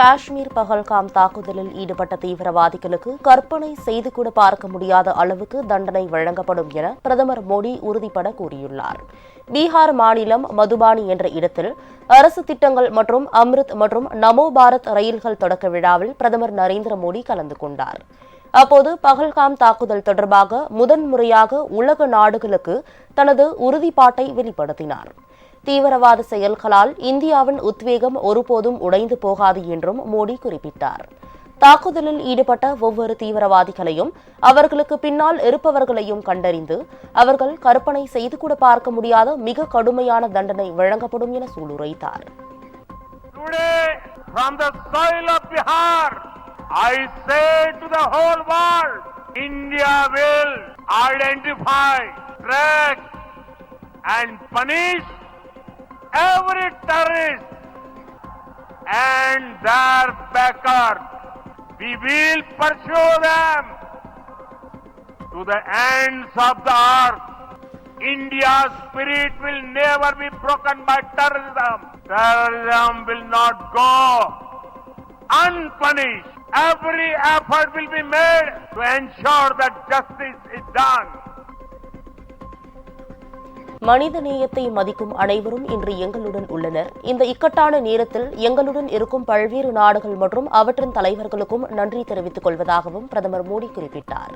காஷ்மீர் பகல்காம் தாக்குதலில் ஈடுபட்ட தீவிரவாதிகளுக்கு கற்பனை செய்து கூட பார்க்க முடியாத அளவுக்கு தண்டனை வழங்கப்படும் என பிரதமர் மோடி உறுதிபட கூறியுள்ளார். பீகார் மாநிலம் மதுபானி என்ற இடத்தில் அரசு திட்டங்கள் மற்றும் அம்ரித் மற்றும் நமோ பாரத் ரயில்கள் தொடக்க விழாவில் பிரதமர் நரேந்திர மோடி கலந்து கொண்டார். அப்போது பகல்காம் தாக்குதல் தொடர்பாக முதன்முறையாக உலக நாடுகளுக்கு தனது உறுதிப்பாட்டை வெளிப்படுத்தினார். தீவிரவாத செயல்களால் இந்தியாவின் உத்வேகம் ஒருபோதும் உடைந்து போகாது என்றும் மோடி குறிப்பிட்டார். தாக்குதலில் ஈடுபட்ட ஒவ்வொரு தீவிரவாதிகளையும் அவர்களுக்கு பின்னால் இருப்பவர்களையும் கண்டறிந்து அவர்கள் கற்பனை செய்து கூட பார்க்க முடியாத மிக கடுமையான தண்டனை வழங்கப்படும் என சூளுரைத்தார். I say to the whole world, India will identify, track, and punish every terrorist and their backers. We will pursue them to the ends of the earth. India's spirit will never be broken by terrorism. Terrorism will not go unpunished. Every effort will be made to ensure that justice is done. மனித நேயத்தை மதிக்கும் அனைவரும் இன்று எங்களுடன் உள்ளனர். இந்த இக்கட்டான நேரத்தில் எங்களுடன் இருக்கும் பல்வேறு நாடுகள் மற்றும் அவற்றின் தலைவர்களுக்கும் நன்றி தெரிவித்துக் கொள்வதாகவும் பிரதமர் மோடி குறிப்பிட்டார்.